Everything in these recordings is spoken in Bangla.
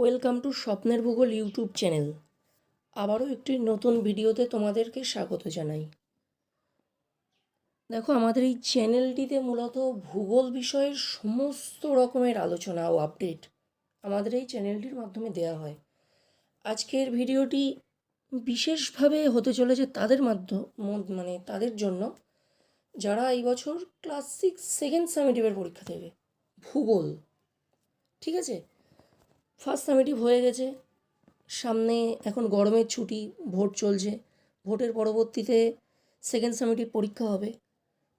ওয়েলকাম টু স্বপ্নের ভূগোল ইউটিউব চ্যানেল। আবারও একটি নতুন ভিডিওতে তোমাদেরকে স্বাগত জানাই। দেখো, আমাদের এই চ্যানেলটিতে মূলত ভূগোল বিষয়ের সমস্ত রকমের আলোচনা ও আপডেট আমাদের এই চ্যানেলটির মাধ্যমে দেওয়া হয়। আজকের ভিডিওটি বিশেষভাবে হতে চলেছে তাদের মাধ্যম মানে তাদের জন্য, যারা এই বছর ক্লাস সিক্স সেকেন্ড সামিটিভের পরীক্ষা দেবে, ভূগোল। ঠিক আছে? ফার্স্ট সামিটিভ হয়ে গেছে। সামনে এখন গরমের ছুটি, ভোট চলছে। ভোটের পরবর্তীতে সেকেন্ড সামিটিভ পরীক্ষা হবে।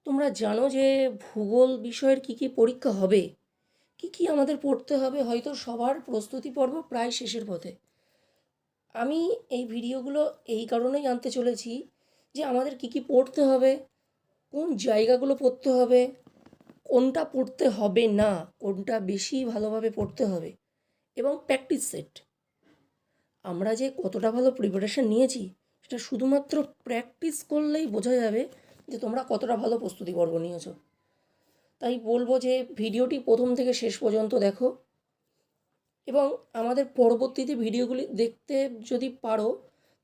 তোমরা জানো যে ভূগোল বিষয়ের কী কী পরীক্ষা হবে? কী কী আমাদের পড়তে হবে? হয়তো সবার প্রস্তুতি পর্ব প্রায় শেষের পথে। আমি এই ভিডিওগুলো এই কারণেই আনতে চলেছি যে আমাদের কী কী পড়তে হবে, কোন জায়গাগুলো পড়তে হবে, কোনটা পড়তে হবে না, কোনটা বেশি ভালোভাবে পড়তে হবে। এবং প্র্যাকটিস সেট আমরা যে কতটা ভালো প্রিপারেশন নিয়েছি, সেটা শুধুমাত্র প্র্যাকটিস করলেই বোঝা যাবে যে তোমরা কতটা ভালো প্রস্তুতি পর্ব নিয়েছো। তাই বলব যে ভিডিওটি প্রথম থেকে শেষ পর্যন্ত দেখো এবং আমাদের পরবর্তীতে ভিডিওগুলি দেখতে যদি পারো,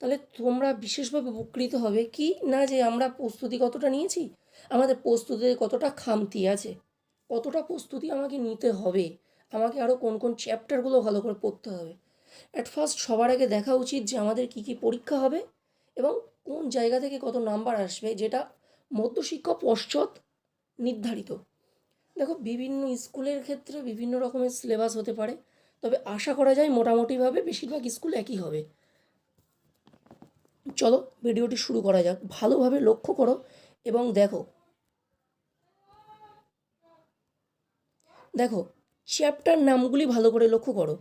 তাহলে তোমরা বিশেষভাবে উপকৃত হবে। কি না যে আমরা প্রস্তুতি কতটা নিয়েছি? আমাদের প্রস্তুতিতে কতটা খামতি আছে? কতটা প্রস্তুতি আমাকে নিতে হবে? আমাকে আরও কোন কোন চ্যাপ্টারগুলো ভালো করে পড়তে হবে। অ্যাট ফার্স্ট সবার আগে দেখা উচিত যে আমাদের কী কী পরীক্ষা হবে এবং কোন জায়গা থেকে কত নাম্বার আসবে, যেটা মধ্যশিক্ষা পশ্চাৎ নির্ধারিত। দেখো, বিভিন্ন স্কুলের ক্ষেত্রে বিভিন্ন রকমের সিলেবাস হতে পারে, তবে আশা করা যায় মোটামুটিভাবে বেশিরভাগ স্কুল একই হবে। চলো, ভিডিওটি শুরু করা যাক। ভালোভাবে লক্ষ্য করো এবং দেখো। দেখো চ্যাপ্টার নামগুলি ভালো করে লক্ষ্য করো।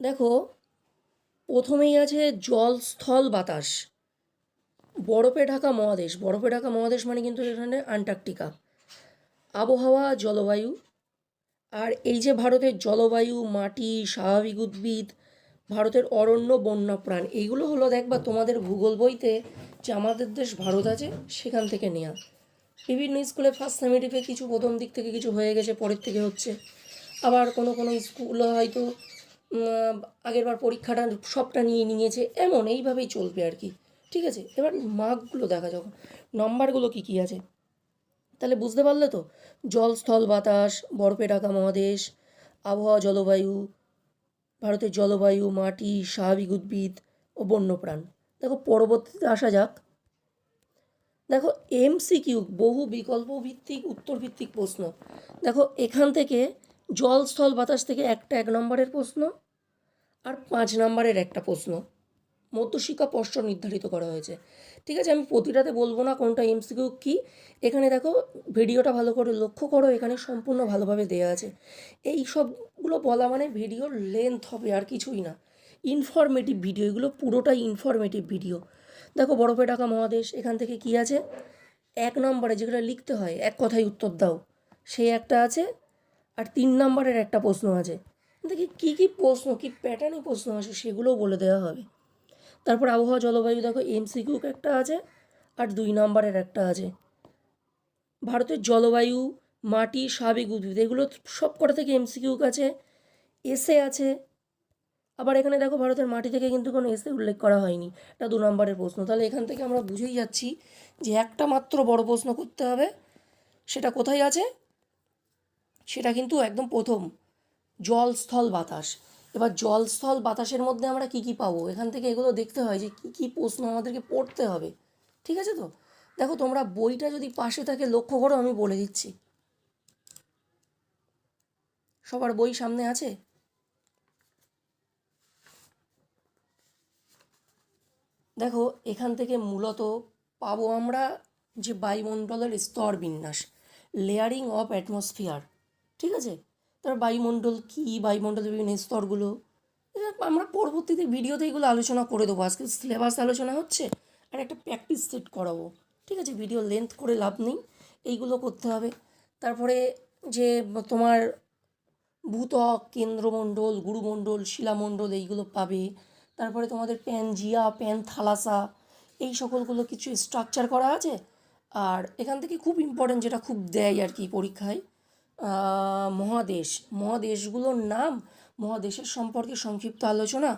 দেখো, প্রথমেই আছে জল, স্থল, বাতাস। বরফে ঢাকা মহাদেশ। বরফে ঢাকা মহাদেশ মানে কিন্তু এখানে আন্টার্কটিকা। আবহাওয়া, জলবায়ু। আর এই যে ভারতের জলবায়ু, মাটি, স্বাভাবিক উদ্ভিদ, ভারতের অরণ্য বন্যপ্রাণ এইগুলো হলো দেখবা তোমাদের ভূগোল বইতে যে আমাদের দেশ ভারত আছে, সেখান থেকে নেওয়া বিভিন্ন স্কুলে ফার্স্ট সেমিটিভে কিছু প্রথম দিক থেকে কিছু হয়ে গেছে, পরের থেকে হচ্ছে। আবার কোনো কোনো স্কুল হয়তো আগের বার পরীক্ষাটা সবটা নিয়ে নিয়েছে, এমন এইভাবেই চলবে আর কি। ঠিক আছে? এবার মার্কগুলো দেখা যখন নম্বরগুলো কী কী আছে? তাহলে বুঝতে পারলে তো? জল, স্থল, বাতাস, বরফে ঢাকা মহাদেশ, আবহাওয়া, জলবায়ু, ভারতের জলবায়ু, মাটি, স্বাভাবিক উদ্ভিদ ও বন্যপ্রাণ। দেখো, পরবর্তীতে আসা যাক। দেখো এমসিকিউ বহু বিকল্প ভিত্তিক, উত্তর ভিত্তিক প্রশ্ন। দেখো, এখান থেকে জল, স্থল, বাতাস থেকে একটা এক নম্বরের প্রশ্ন আর পাঁচ নম্বরের একটা প্রশ্ন। মধ্যশিক্ষা পশ্চ নির্ধারিত করা হয়েছে। ঠিক আছে, আমি প্রতিটাতে বলব না কোনটা এমসিকিউ কী। এখানে দেখো, ভিডিওটা ভালো করে লক্ষ্য করো, এখানে সম্পূর্ণ ভালোভাবে দেওয়া আছে। এই সবগুলো বলা মানে ভিডিওর লেন্থ হবে আর কিছুই না। ইনফরমেটিভ ভিডিও এগুলো পুরোটাই ইনফরমেটিভ ভিডিও দেখো বরফে ঢাকা মহাদেশ, এখান থেকে কি আছে? এক নম্বরে যেগুলো লিখতে হয়, এক কথায় উত্তর দাও। সেই একটা আছে আর তিন নম্বরের একটা প্রশ্ন আছে। দেখি কী কী প্রশ্ন, কী প্যাটার্নে প্রশ্ন আছে সেগুলোও বলে দেওয়া হবে। তারপর আবহাওয়া, জলবায়ু, দেখো এমসিকিউ একটা আছে আর দুই নম্বরের একটা আছে। ভারতের জলবায়ু, মাটি, স্বাভাবিক উদ্ভিদ, এগুলো সব কটা থেকে এমসিকিউ আছে এসে আছে আবার এখানে দেখো ভারতের মাটি থেকে কিন্তু কোনো এসে উল্লেখ করা হয়নি। এটা দু নম্বরের প্রশ্ন। তাহলে এখান থেকে আমরা বুঝেই যাচ্ছি যে একটা মাত্র বড় প্রশ্ন করতে হবে। সেটা কোথায় আছে? সেটা কিন্তু একদম প্রথম জল স্থল বাতাস। এবার জল স্থল বাতাসের মধ্যে আমরা কী কী পাবো? এখান থেকে এগুলো দেখতে হয় যে কী কী প্রশ্ন আমাদেরকে পড়তে হবে। ঠিক আছে তো? দেখো তোমরা বইটা যদি পাশে থাকে, লক্ষ্য করো, আমি বলে দিচ্ছি। সবার বই সামনে আছে? দেখো, এখান থেকে মূলত পাবো আমরা যে বায়ুমণ্ডলের স্তর বিন্যাস, লেয়ারিং অফ অ্যাটমসফিয়ার, ঠিক আছে? তার বায়ুমণ্ডল কী? বায়ুমণ্ডলের বিভিন্ন স্তরগুলো। আমরা পরবর্তীতে ভিডিওতে এগুলো আলোচনা করে দেবো। আজকে সিলেবাস আলোচনা হচ্ছে আর একটা প্র্যাকটিস সেট করাবো। ঠিক আছে? ভিডিও লেন্থ করে লাভ নেই। এইগুলো করতে হবে। তারপরে যে তোমার ভূতক কেন্দ্রমণ্ডল, গুরুমণ্ডল, শিলামণ্ডল এইগুলো পাবে। তারপরে তোমাদের প্যানজিয়া প্যান থালাসা, এই সকলগুলো কিছু স্ট্রাকচার করা আছে। আর এখান থেকে খুব ইম্পর্টেন্ট যেটা খুব দেয় আর কি পরীক্ষায় মহাদেশ। মহাদেশগুলোর নাম মহাদেশের সম্পর্কে সংক্ষিপ্ত আলোচনা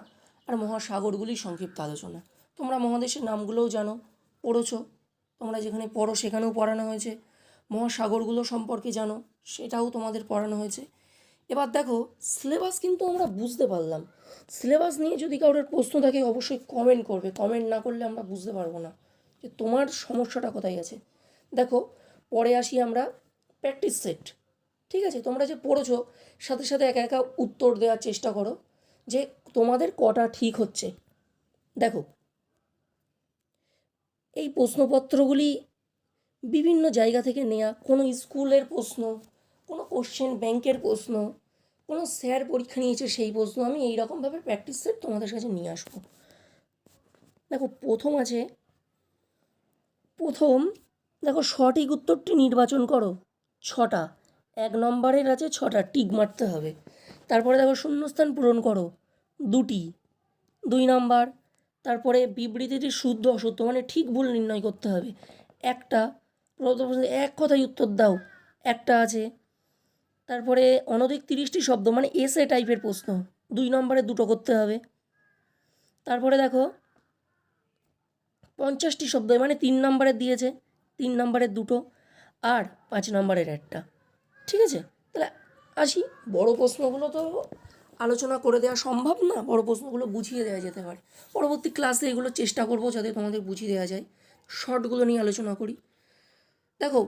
আর মহাসাগরগুলির সংক্ষিপ্ত আলোচনা। তোমরা মহাদেশের নামগুলোও জানো, পড়েছো, তোমরা যেখানে পড়ো সেখানেও পড়ানো হয়েছে। মহাসাগরগুলো সম্পর্কে জানো, সেটাও তোমাদের পড়ানো হয়েছে। এবার দেখো সিলেবাস কিন্তু আমরা বুঝতে পারলাম। সিলেবাস নিয়ে যদি কারোর প্রশ্ন থাকে, অবশ্যই কমেন্ট করবে। কমেন্ট না করলে আমরা বুঝতে পারব না যে তোমার সমস্যাটা কোথায় আছে। দেখো, পরে আসি আমরা প্র্যাকটিস সেট ঠিক আছে? তোমরা যে পড়েছো, সাথে সাথে একা একা উত্তর দেওয়ার চেষ্টা করো যে তোমাদের কটা ঠিক হচ্ছে। দেখো, এই প্রশ্নপত্রগুলি বিভিন্ন জায়গা থেকে নেওয়া কোনো স্কুলের প্রশ্ন কোনো কোশ্চেন ব্যাংকের প্রশ্ন, কোনো স্যার পরীক্ষা নিয়েছে সেই প্রশ্ন আমি এই রকমভাবে প্র্যাকটিস সেট তোমাদের কাছে নিয়ে আসব। দেখো, প্রথম আছে, প্রথম দেখো সঠিক উত্তরটি নির্বাচন করো, ছটা। এক নম্বরের আছে ছটা, টিক মারতে হবে। তারপরে দেখো শূন্যস্থান পূরণ করো, দুটি। দুই নাম্বার, তারপরে বিবৃতিটি শুদ্ধ অশুদ্ধ মানে ঠিক ভুল নির্ণয় করতে হবে। একটা, প্রথম এক কথায় উত্তর দাও। একটা আছে তারপরে অনধিক তিরিশটি শব্দ মানে এসে টাইপের প্রশ্ন। দুই নম্বরে দুটো করতে হবে। তারপরে দেখো, পঞ্চাশটি শব্দ মানে তিন নম্বরের দিয়েছে, তিন নম্বরের দুটো, আর পাঁচ নম্বরের একটা। ঠিক আছে? তাহলে আসি। বড় প্রশ্নগুলো তো আলোচনা করে দেওয়া সম্ভব না, বড় প্রশ্নগুলো বুঝিয়ে দেওয়া যেতে পারে। পরবর্তী ক্লাসে এগুলো চেষ্টা করব যাতে তোমাদের বুঝিয়ে দেওয়া যায়। শর্টগুলো নিয়ে আলোচনা করি। দেখো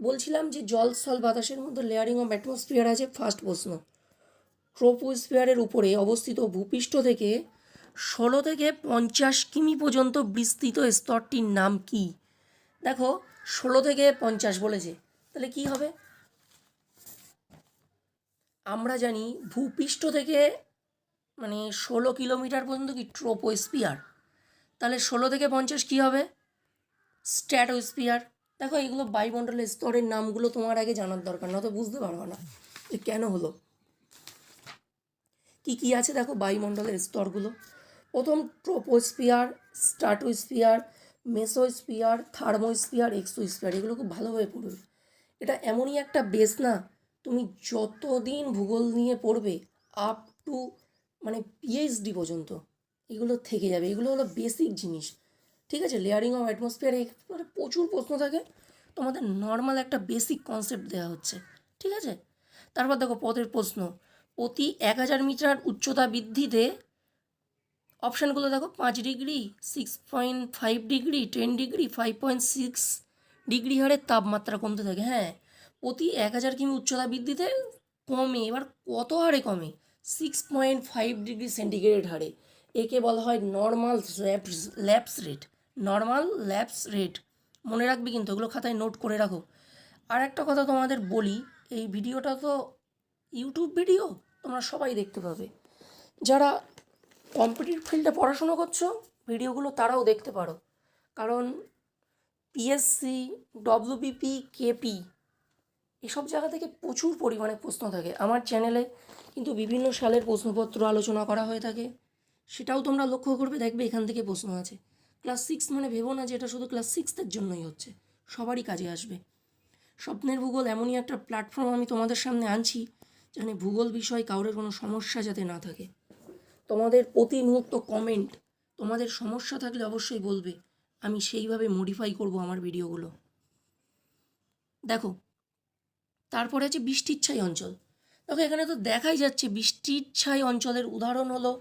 বলছিলাম যে জল স্থল বাতাসের মধ্যে লেয়ারিং অফ অ্যাটমসফিয়ার আছে, ফার্স্ট প্রশ্ন। ট্রোপোস্ফিয়ারের উপরে অবস্থিত ভূপৃষ্ঠ থেকে ষোলো থেকে পঞ্চাশ কিমি পর্যন্ত বিস্তৃত স্তরটির নাম কি? দেখো, ষোলো থেকে পঞ্চাশ বলেছে। তাহলে কি হবে? আমরা জানি ভূপৃষ্ঠ থেকে মানে ষোলো কিলোমিটার পর্যন্ত কি ট্রোপোস্ফিয়ার? তাহলে ষোলো থেকে পঞ্চাশ কী হবে? স্ট্র্যাটোস্ফিয়ার দেখো, এগুলো বায়ুমণ্ডলের স্তরের নামগুলো তোমার আগে জানার দরকার না তো বুঝতে পারবে না যে কেন হলো। কি কি আছে দেখো বায়ুমণ্ডলের স্তরগুলো প্রথম troposphere stratosphere mesosphere thermosphere exosphere এগুলো খুব ভালোভাবে পড়বে। এটা এমনই একটা বেস না, তুমি যতদিন ভূগোল নিয়ে পড়বে আপ টু মানে পিএইচডি পর্যন্ত, এগুলো থেকে যাবে। এগুলো হলো বেসিক জিনিস। ঠিক আছে? লেয়ারিং অফ অ্যাটমসফিয়ারে প্রচুর প্রশ্ন থাকে। তোমাদের নর্মাল একটা বেসিক কনসেপ্ট দেওয়া হচ্ছে। ঠিক আছে? তারপর দেখো পদের প্রশ্ন। প্রতি এক হাজার মিটার উচ্চতা বৃদ্ধিতে অপশানগুলো দেখো, পাঁচ degree six point five degree ten degree five point six degree হারে তাপমাত্রা কমতে থাকে। হ্যাঁ প্রতি এক হাজার কিমি উচ্চতা বৃদ্ধিতে কমে, এবার কত হারে কমে? Six point five degree centigrade হারে। একে বলা হয় normal lapse lapse rate normal lapse rate মনে রাখবে কিন্তু এগুলো খাতায় নোট করে রাখো। আর একটা কথা তোমাদের বলি, এই ভিডিওটা তো ইউটিউব ভিডিও তোমরা সবাই দেখতে পাবে। যারা কম্পিটিভ ফিল্ডে পড়াশুনো করছ, ভিডিওগুলো তারাও দেখতে পারো। কারণ পিএসসি ডব্লিউবিপি কেপি এসব জায়গা থেকে প্রচুর পরিমাণে প্রশ্ন থাকে। আমার চ্যানেলে কিন্তু বিভিন্ন সালের প্রশ্নপত্র আলোচনা করা হয়ে থাকে। সেটাও তোমরা লক্ষ্য করবে, দেখবে এখান থেকে প্রশ্ন আছে। ক্লাস সিক্স মানে ভেবো না যে এটা শুধু ক্লাস সিক্সের জন্যই হচ্ছে। সবারই কাজে আসবে। স্বপ্নের ভূগোল এমনই একটা প্ল্যাটফর্ম আমি তোমাদের সামনে আনছি, যেখানে ভূগোল বিষয়ে কাউরের কোনো সমস্যা যাতে না থাকে। তোমাদের প্রতি মুহূর্ত কমেন্ট তোমাদের সমস্যা থাকলে অবশ্যই বলবে, আমি সেইভাবে মডিফাই করব আমার ভিডিওগুলো। দেখো, তারপরে আছে বৃষ্টির ছাই অঞ্চল। দেখো, এখানে তো দেখাই যাচ্ছে বৃষ্টির ছাই অঞ্চলের উদাহরণ হলো,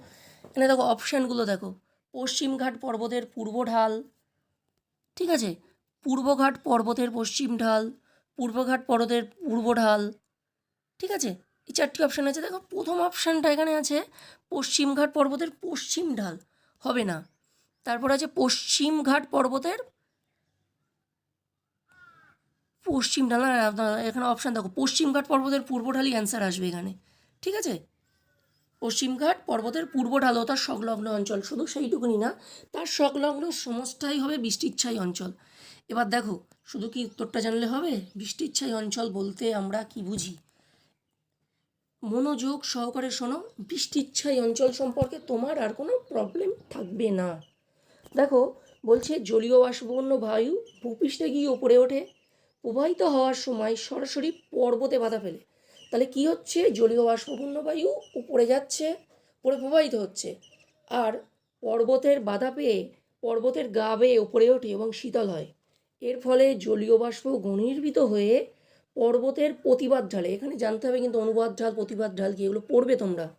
এখানে দেখো অপশানগুলো দেখো। পশ্চিমঘাট পর্বতের পূর্ব ঢাল। ঠিক আছে? পূর্বঘাট পর্বতের পশ্চিম ঢাল পূর্বঘাট পর্বতের পূর্ব ঢাল। ঠিক আছে? এই চারটি অপশান আছে। দেখো, প্রথম অপশানটা এখানে আছে পশ্চিমঘাট পর্বতের পশ্চিম ঢাল। হবে না। তারপর আছে পশ্চিমঘাট পর্বতের পশ্চিম ঢাল। এখানে অপশান দেখো পশ্চিমঘাট পর্বতের পূর্ব ঢালই অ্যান্সার আসবে এখানে। ঠিক আছে? পশ্চিমঘাট পর্বতের পূর্ব ঢাল তার সংলগ্ন অঞ্চল। শুধু সেইটুকুনি না, তার সংলগ্ন সমস্তটাই হবে বৃষ্টির ছাই অঞ্চল। এবার দেখো, শুধু কি উত্তরটা জানলে হবে? বৃষ্টির ছাই অঞ্চল বলতে আমরা কি বুঝি? মনোযোগ সহকারে শোনো বৃষ্টির ছাই অঞ্চল সম্পর্কে তোমার আর কোনো প্রবলেম থাকবে না। দেখো, বলছে জলীয় বাষ্পবর্ণ বায়ু ভূপৃষ্ঠে গিয়ে ওপরে ওঠে। প্রবাহিত হওয়ার সময় সরাসরি পর্বতে বাধা ফেলে। তাহলে কি হচ্ছে? জলীয় বাষ্পপূর্ণ বায়ু উপরে যাচ্ছে, উপরে প্রবাহিত হচ্ছে। আর পর্বতের বাধা পেয়ে পর্বতের গা বেয়ে উপরে ওঠে এবং শীতল হয়। এর ফলে জলীয় বাষ্প ঘনীভূত হয়ে পর্বতের প্রতিবাদ ঢালে। এখানে জানতে হবে কিন্তু অনুবাদ ঢাল, প্রতিবাদ ঢাল কি? এগুলো পড়বে তোমরা।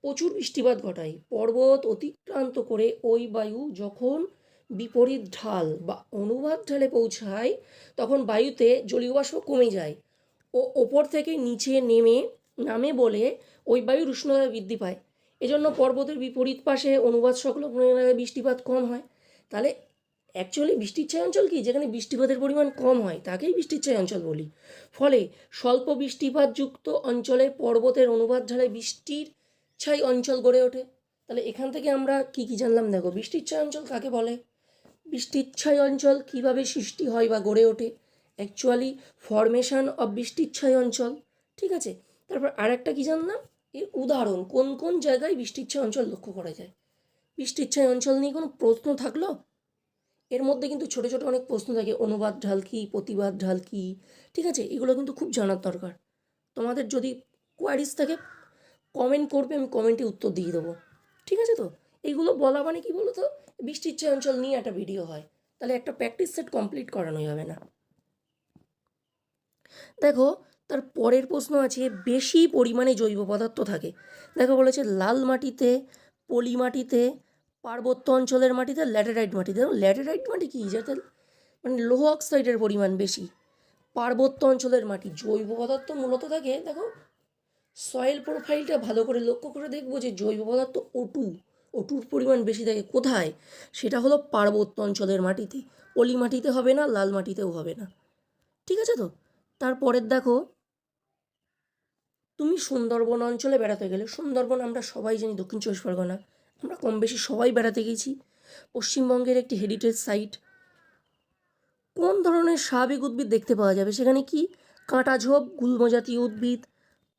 প্রচুর বৃষ্টিপাত ঘটায়। পর্বত অতিক্রান্ত করে ওই বায়ু যখন বিপরীত ঢাল বা অনুবাদ ঢালে পৌঁছায়, তখন বায়ুতে জলীয় বাষ্প কমে যায়। ও ওপর থেকে নিচে নেমে, নামে বলে ওই বায়ুর উষ্ণতা বৃদ্ধি পায়। এজন্য পর্বতের বিপরীত পাশে অনুবাদ সংলগ্ন এলাকায় বৃষ্টিপাত কম হয়। তাহলে অ্যাকচুয়ালি বৃষ্টির ছায় অঞ্চল কি? যেখানে বৃষ্টিপাতের পরিমাণ কম হয়, তাকেই বৃষ্টির ছায় অঞ্চল বলি। ফলে স্বল্প বৃষ্টিপাতযুক্ত অঞ্চলে পর্বতের অনুবাদ ঢালে বৃষ্টির ছাই অঞ্চল গড়ে ওঠে। তাহলে এখান থেকে আমরা কি কি জানলাম? দেখো বৃষ্টির ছায় অঞ্চল কাকে বলে? বৃষ্টির ছায় অঞ্চল কীভাবে সৃষ্টি হয় বা গড়ে ওঠে? অ্যাকচুয়ালি ফরমেশন অফ বৃষ্টির ছায় অঞ্চল ঠিক আছে? তারপর আরেকটা কি জানলাম? এর উদাহরণ, কোন কোন জায়গায় বৃষ্টির ছায় অঞ্চল লক্ষ্য করা যায়? বৃষ্টির ছায় অঞ্চল নিয়ে কোনো প্রশ্ন থাকল? এর মধ্যে কিন্তু ছোটো ছোটো অনেক প্রশ্ন থাকে, অনুবাদ ঢাল কী প্রতিবাদ ঢাল কী ঠিক আছে? এগুলো কিন্তু খুব জানার দরকার। তোমাদের যদি কোয়ারিজ থাকে কমেন্ট করবে, আমি কমেন্টে উত্তর দিয়ে দেবো। ঠিক আছে তো? এইগুলো বলা মানে কি বলো তো বৃষ্টির ছায় অঞ্চল নিয়ে একটা ভিডিও হয়। তাহলে একটা প্র্যাকটিস সেট কমপ্লিট করানোই হবে না। দেখো, তার পরের প্রশ্ন আছে, বেশি পরিমাণে জৈব পদার্থ থাকে। দেখো বলেছে, লাল মাটিতে, পলি মাটিতে, পার্বত্য অঞ্চলের মাটিতে, ল্যাটেরাইট মাটিতে। ল্যাটেরাইট মাটি কী? যাতে মানে লোহ অক্সাইডের পরিমাণ বেশি। পার্বত্য অঞ্চলের মাটি জৈব পদার্থ মূলত থাকে, দেখো সয়েল প্রোফাইলটা ভালো করে লক্ষ্য করে দেখব যে জৈব পদার্থ ওটু ওটুর পরিমাণ বেশি থাকে কোথায়? সেটা হলো পার্বত্য অঞ্চলের মাটিতে। পলি মাটিতে হবে না, লাল মাটিতেও হবে না। ঠিক আছে তো? তারপরের দেখো, তুমি সুন্দরবন অঞ্চলে বেড়াতে গেলে, সুন্দরবন আমরা সবাই জানি দক্ষিণ চব্বিশ পরগনা, আমরা কম বেশি সবাই বেড়াতে গেছি। পশ্চিমবঙ্গের একটি হেরিটেজ সাইট কোন ধরনের স্বাভাবিক উদ্ভিদ দেখতে পাওয়া যাবে? সেখানে কি কাঁটাঝোপ গুল্মজাতীয় উদ্ভিদ,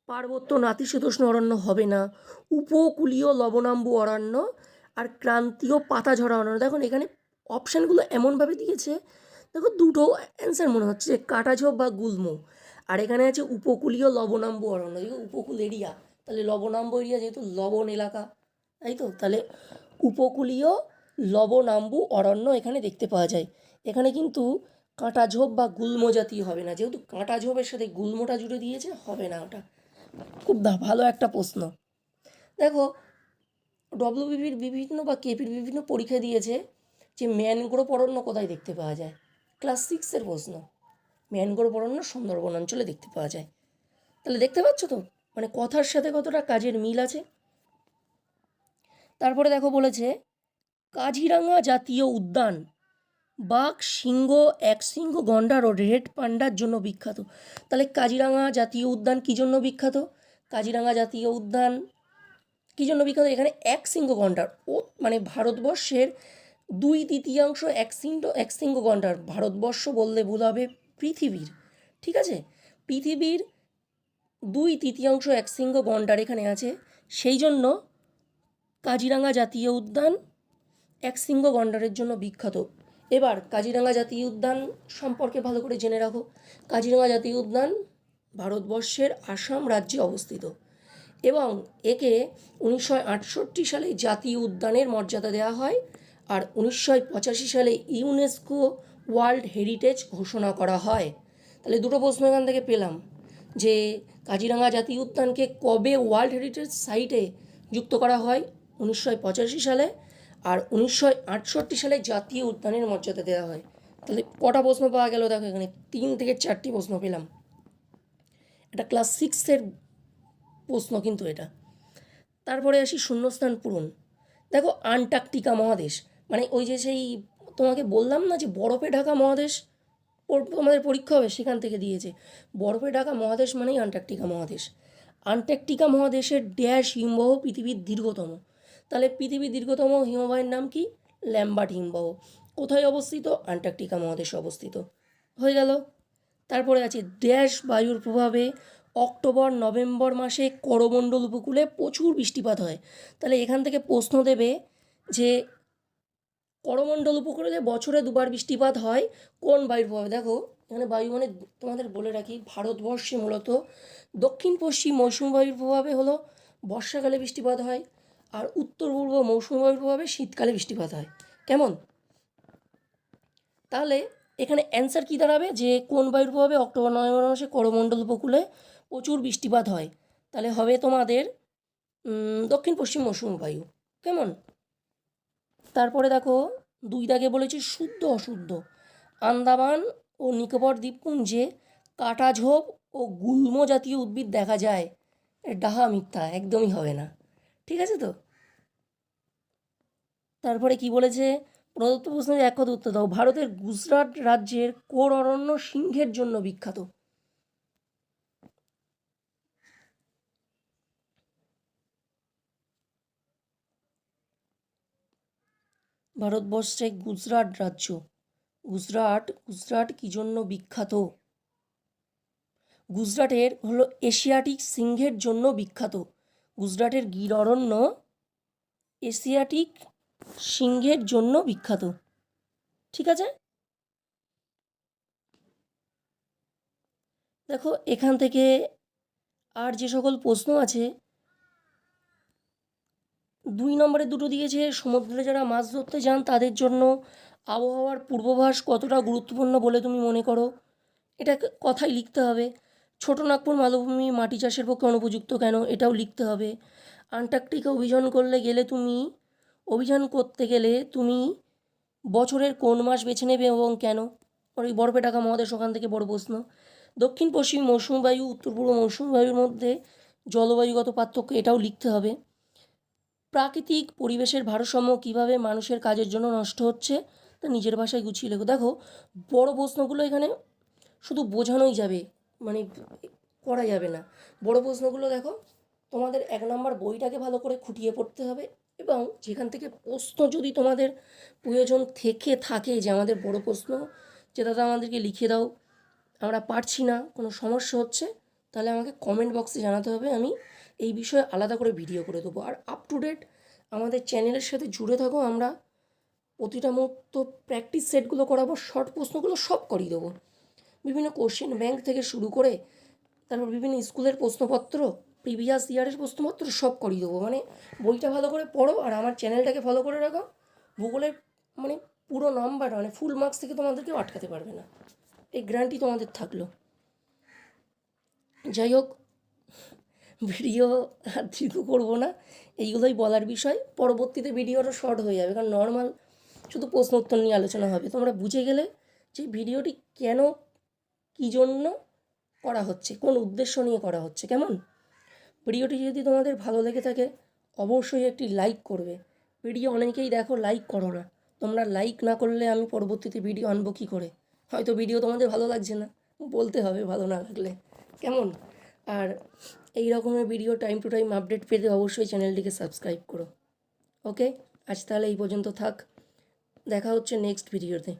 পার্বত্য নাতিশীতোষ্ণ অরণ্য হবে না, উপকূলীয় লবণাম্বু অরণ্য, আর ক্রান্তীয় পাতা ঝরা অরণ্য? দেখুন, এখানে অপশানগুলো এমনভাবে দিয়েছে দেখো দুটো অ্যান্সার মনে হচ্ছে, যে কাঁটাঝোপ বা গুল্ম। আর এখানে আছে উপকূলীয় লবণাম্বু অরণ্য। উপকূল এরিয়া তাহলে লবণাম্বু এরিয়া যেহেতু লবণ এলাকা, তাই তো? তাহলে উপকূলীয় লবণাম্বু অরণ্য এখানে দেখতে পাওয়া যায়। এখানে কিন্তু কাঁটাঝোপ বা গুল্ম জাতীয় হবে না। যেহেতু কাঁটাঝোপের সাথে গুল্মটা জুড়ে দিয়েছে, হবে না ওটা। খুব ভালো একটা প্রশ্ন। দেখো ডব্লিউবিপির বিভিন্ন বা কেপির বিভিন্ন পরীক্ষা দিয়েছে যে ম্যানগ্রোভ অরণ্য কোথায় দেখতে পাওয়া যায়। ক্লাস সিক্সের প্রশ্ন। ম্যানগ্রোভ অরণ্য সুন্দরবন অঞ্চলে দেখতে পাওয়া যায়। তাহলে দেখতে পাচ্ছ তো? মানে কথার সাথে কতটা কাজের মিল আছে? তারপরে দেখো বলেছে, কাজিরাঙা জাতীয় উদ্যান, বাঘ, সিংহ, এক সিংহ গন্ডার ও রেড পান্ডার জন্য বিখ্যাত। তাহলে কাজিরাঙা জাতীয় উদ্যান কী জন্য বিখ্যাত? কাজিরাঙা জাতীয় উদ্যান কী জন্য বিখ্যাত? এখানে এক সিংহ গন্ডার ও মানে ভারতবর্ষের দুই তৃতীয়াংশ এক সিংহ এক সিংহ গন্ডার ভারতবর্ষ বললে ভুল হবে পৃথিবীর। ঠিক আছে? পৃথিবীর দুই তৃতীয়াংশ এক সিংহ গন্ডার এখানে আছে। সেই জন্য কাজিরাঙা জাতীয় উদ্যান এক সিংহ গন্ডারের জন্য বিখ্যাত। এবার কাজিরাঙা জাতীয় উদ্যান সম্পর্কে ভালো করে জেনে রাখো। কাজিরাঙা জাতীয় উদ্যান ভারতবর্ষের আসাম রাজ্যে অবস্থিত এবং একে উনিশশো আটষট্টি সালে জাতীয় উদ্যানের মর্যাদা দেওয়া হয়। আর উনিশশো পঁচাশি সালে ইউনেস্কো ওয়ার্ল্ড হেরিটেজ ঘোষণা করা হয়। তাহলে দুটো প্রশ্ন এখান থেকে পেলাম, যে কাজিরাঙা জাতীয় উদ্যানকে কবে ওয়ার্ল্ড হেরিটেজ সাইটে যুক্ত করা হয় উনিশশো পঁচাশি সালে আর উনিশশো আটষট্টি সালে জাতীয় উদ্যানের মর্যাদা দেওয়া হয়। তাহলে কটা প্রশ্ন পাওয়া গেল দেখো এখানে? তিন থেকে চারটি প্রশ্ন পেলাম। এটা ক্লাস সিক্সের প্রশ্ন কিন্তু এটা। তারপরে আসি শূন্যস্থান পূরণ। দেখো আন্টার্কটিকা মহাদেশ মানে ওই যে সেই তোমাকে বললাম না যে বরফে ঢাকা মহাদেশ তোমাদের পরীক্ষা হবে, সেখান থেকে দিয়েছে। বরফে ঢাকা মহাদেশ মানেই আন্টার্কটিকা মহাদেশ। আন্টার্কটিকা মহাদেশের ড্যাশ হিমবাহ পৃথিবীর দীর্ঘতম। তাহলে পৃথিবীর দীর্ঘতম হিমবাহের নাম কি? ল্যাম্বার্ট হিমবাহ। কোথায় অবস্থিত? আন্টার্কটিকা মহাদেশে অবস্থিত। হয়ে গেল। তারপরে আছে ড্যাশ বায়ুর প্রভাবে অক্টোবর, নভেম্বর মাসে করমণ্ডল উপকূলে প্রচুর বৃষ্টিপাত হয়। তাহলে এখান থেকে প্রশ্ন দেবে যে করমণ্ডল উপকূলে বছরে দুবার বৃষ্টিপাত হয়। কোন বায়ুর প্রভাবে দেখো, এখানে বায়ু মানে তোমাদের বলে রাখি, ভারতবর্ষে মূলত দক্ষিণ পশ্চিম মৌসুমি বায়ুর প্রভাবে হলো বর্ষাকালে বৃষ্টিপাত হয় আর উত্তর পূর্ব মৌসুমি বায়ুর প্রভাবে শীতকালে বৃষ্টিপাত হয়। কেমন? তাহলে এখানে অ্যান্সার কী দাঁড়াবে? যে কোন বায়ুর প্রভাবে অক্টোবর, নভেম্বর মাসে করমণ্ডল উপকূলে প্রচুর বৃষ্টিপাত হয়। তাহলে হবে তোমাদের দক্ষিণ পশ্চিম মৌসুমি বায়ু। কেমন? তারপরে দেখো দুই দাগে বলেছে শুদ্ধ অশুদ্ধ। আন্দামান ও নিকোবর দ্বীপপুঞ্জে কাটাঝোপ ও গুল্ম জাতীয় উদ্ভিদ দেখা যায়। ডাহা মিথ্যা, একদমই হবে না। ঠিক আছে তো? তারপরে কি বলেছে? প্রদত্ত প্রশ্নের এক কথা উত্তর দাও। ভারতের গুজরাট রাজ্যের কোর অরণ্য সিংহের জন্য বিখ্যাত। ভারতবর্ষে গুজরাট রাজ্য। গুজরাট গুজরাট কী জন্য বিখ্যাত? গুজরাটের হলো এশিয়াটিক সিংহের জন্য বিখ্যাত। গুজরাটের গির অরণ্য এশিয়াটিক সিংহের জন্য বিখ্যাত। ঠিক আছে? দেখো, এখান থেকে আর যে সকল প্রশ্ন আছে দুই নম্বরে দুটো দিয়েছে, সমুদ্রে যারা মাছ ধরতে যান তাদের জন্য আবহাওয়ার পূর্বাভাস কতটা গুরুত্বপূর্ণ বলে তুমি মনে করো? এটা কথাই লিখতে হবে। ছোট নাগপুর মালভূমি মাটি চাষের পক্ষে অনুপযুক্ত কেন? এটাও লিখতে হবে। আন্টার্কটিকা অভিযান করলে গেলে তুমি, অভিযান করতে গেলে তুমি বছরের কোন মাস বেছে নেবে এবং কেন? ওই বরফে ঢাকা মহাদেশ, ওখান থেকে বড় প্রশ্ন। দক্ষিণ পশ্চিম মৌসুমি বায়ু উত্তর পূর্ব মৌসুমি বায়ুর মধ্যে জলবায়ুগত পার্থক্য এটাও লিখতে হবে। প্রাকৃতিক পরিবেশের ভারসাম্য কীভাবে মানুষের কাজের জন্য নষ্ট হচ্ছে, তা নিজের ভাষায় গুছিয়ে লেখো। দেখো, বড় প্রশ্নগুলো এখানে শুধু বোঝানোই যাবে মানে করা যাবে না। বড় প্রশ্নগুলো দেখো, তোমাদের এক নম্বর বইটাকে ভালো করে খুঁটিয়ে পড়তে হবে এবং যেখান থেকে প্রশ্ন যদি তোমাদের প্রয়োজন থেকে থাকে যে আমাদের বড় প্রশ্ন, যে দাদা আমাদেরকে লিখে দাও, আমরা পারছি না, কোনো সমস্যা হচ্ছে, তাহলে আমাকে কমেন্ট বক্সে জানাতে হবে, আমি এই বিষয়ে আলাদা করে ভিডিও করে দেবো। আর আপ টু ডেট আমাদের চ্যানেলের সাথে জুড়ে থাকো, আমরা প্রতিটা মুহূর্ত প্র্যাকটিস সেটগুলো করাবো শর্ট প্রশ্নগুলো সব করিয়ে দেবো। বিভিন্ন কোশ্চেন ব্যাংক থেকে শুরু করে, তারপর বিভিন্ন স্কুলের প্রশ্নপত্র প্রিভিয়াস ইয়ারের প্রশ্নপত্র সব করিয়ে দেবো। মানে বইটা ভালো করে পড়ো আর আমার চ্যানেলটাকে ফলো করে রাখো। ভূগোলের মানে পুরো নাম্বার মানে ফুল মার্কস থেকে তোমাদেরকেও আটকাতে পারবে না। এই গ্যারান্টি তোমাদের থাকল। যাই হোক ভিডিও আর দীর্ঘ করব না। এইগুলোই বলার বিষয়। পরবর্তীতে ভিডিওটা শর্ট হয়ে যাবে। কারণ নর্মাল শুধু প্রশ্ন উত্তর নিয়ে আলোচনা হবে। তোমরা বুঝে গেলে যে ভিডিওটি কেন, কী জন্য করা হচ্ছে, কোন উদ্দেশ্য নিয়ে করা হচ্ছে, কেমন? ভিডিওটি যদি তোমাদের ভালো লেগে থাকে, অবশ্যই একটি লাইক করবে। ভিডিও অনেকেই দেখো লাইক করো না। তোমরা লাইক না করলে আমি পরবর্তীতে ভিডিও আনব কী করে? হয়তো ভিডিও তোমাদের ভালো লাগছে না। বলতে হবে ভালো না লাগলে। কেমন? আর এই রকমের video time to time update পেতে অবশ্যই চ্যানেলটিকে সাবস্ক্রাইব করো। ওকে আজ তাহলে এই পর্যন্ত থাক। দেখা হচ্ছে নেক্সট ভিডিওতে